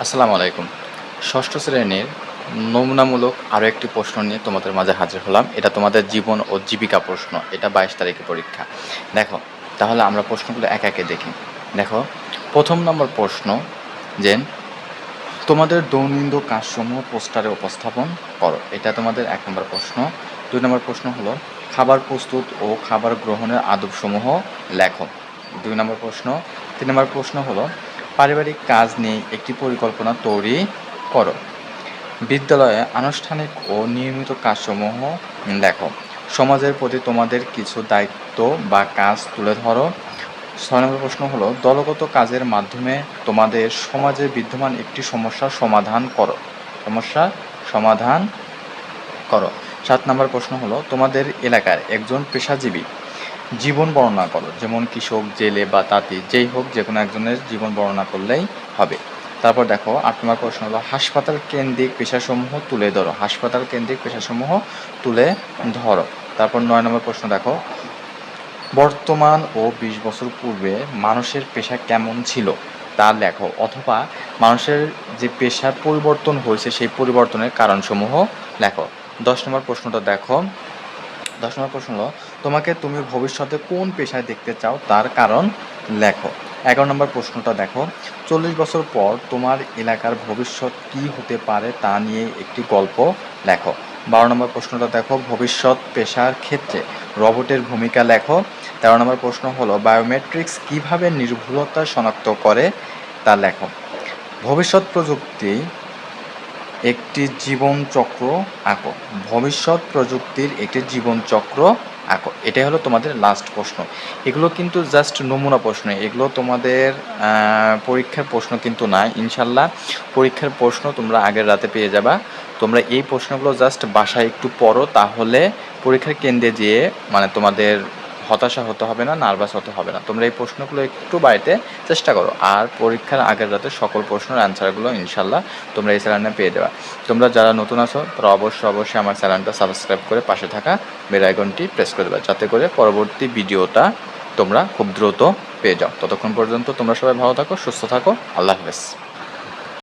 আসসালামু আলাইকুম। ষষ্ঠ শ্রেণির নমুনামূলক আরও একটি প্রশ্ন নিয়ে তোমাদের মাঝে হাজির হলাম। এটা তোমাদের জীবন ও জীবিকা প্রশ্ন। এটা বাইশ তারিখে পরীক্ষা। দেখো, তাহলে আমরা প্রশ্নগুলো এক একে দেখি। দেখো, প্রথম নম্বর প্রশ্ন যে, তোমাদের দৈনন্দিন কাজসমূহ পোস্টারে উপস্থাপন করো। এটা তোমাদের এক নম্বর প্রশ্ন। দুই নম্বর প্রশ্ন হলো, খাবার প্রস্তুত ও খাবার গ্রহণের আদবসমূহ লেখো। দুই নম্বর প্রশ্ন। তিন নম্বর প্রশ্ন হলো পারিবারিক কাজ নিয়ে একটি পরিকল্পনা তৈরি করো। বিদ্যালয়ে আনুষ্ঠানিক ও নিয়মিত কাজসমূহ লেখো। সমাজের প্রতি তোমাদের কিছু দায়িত্ব বা কাজ তুলে ধরো। ছয় নম্বর প্রশ্ন হলো, দলগত কাজের মাধ্যমে তোমাদের সমাজে বিদ্যমান একটি সমস্যার সমাধান করো। সমস্যার সমাধান করো। সাত নম্বর প্রশ্ন হলো, তোমাদের এলাকার একজন পেশাজীবী জীবন বর্ণনা করো। যেমন কৃষক, জেলে বা তাঁতি, যেই হোক যে কোনো একজনের জীবন বর্ণনা করলেই হবে। তারপর দেখো, আট নম্বর প্রশ্ন হলো, হাসপাতাল কেন্দ্রিক পেশাসমূহ তুলে ধরো। হাসপাতাল কেন্দ্রিক পেশাসমূহ তুলে ধরো। তারপর নয় নম্বর প্রশ্ন দেখো, বর্তমান ও বিশ বছর পূর্বে মানুষের পেশা কেমন ছিল? তা লেখো। অথবা মানুষের যে পেশার পরিবর্তন হয়েছে, সেই পরিবর্তনের কারণসমূহ লেখো। দশ নম্বর প্রশ্নটা দেখো। দশ নম্বর প্রশ্ন হলো তোমাকে তুমি ভবিষ্যতে কোন পেশায় দেখতে চাও তার কারণ লেখো। এগারো নম্বর প্রশ্নটা দেখো। চল্লিশ বছর পর তোমার এলাকার ভবিষ্যৎ কী হতে পারে তা নিয়ে একটি গল্প লেখো। বারো নম্বর প্রশ্নটা দেখো, ভবিষ্যৎ পেশার ক্ষেত্রে রবটের ভূমিকা লেখো। তেরো নম্বর প্রশ্ন হলো, বায়োমেট্রিক্স কীভাবে নির্ভুলতা শনাক্ত করে তা লেখো। ভবিষ্যৎ প্রযুক্তি একটি জীবন চক্র আঁকো। ভবিষ্যৎ প্রযুক্তির একটি জীবন চক্র আঁকো এটাই হলো তোমাদের লাস্ট প্রশ্ন। এগুলো কিন্তু জাস্ট নমুনা প্রশ্ন। এগুলো তোমাদের পরীক্ষার প্রশ্ন কিন্তু না। ইনশাল্লাহ পরীক্ষার প্রশ্ন তোমরা আগের রাতে পেয়ে যাবা। তোমরা এই প্রশ্নগুলো জাস্ট বাসায় একটু পড়ো, তাহলে পরীক্ষার কেন্দ্রে যেয়ে মানে তোমাদের হতাশা হতে হবে না নার্ভাস হতে হবে না। তোমরা এই প্রশ্নগুলো একটু বাড়িতে চেষ্টা করো। আর পরীক্ষার আগের রাতে সকল প্রশ্নের অ্যান্সারগুলো ইনশাল্লাহ তোমরা এই চ্যানেলে পেয়ে যাবে। তোমরা যারা নতুন আছো, তারা অবশ্যই অবশ্যই আমার চ্যানেলটা সাবস্ক্রাইব করে পাশে থাকা বেল আইকনটি প্রেস করে দেবে। যাতে করে পরবর্তী ভিডিওটা তোমরা খুব দ্রুত পেয়ে যাও। ততক্ষণ পর্যন্ত তোমরা সবাই ভালো থাকো, সুস্থ থাকো। আল্লাহ হাফেজ।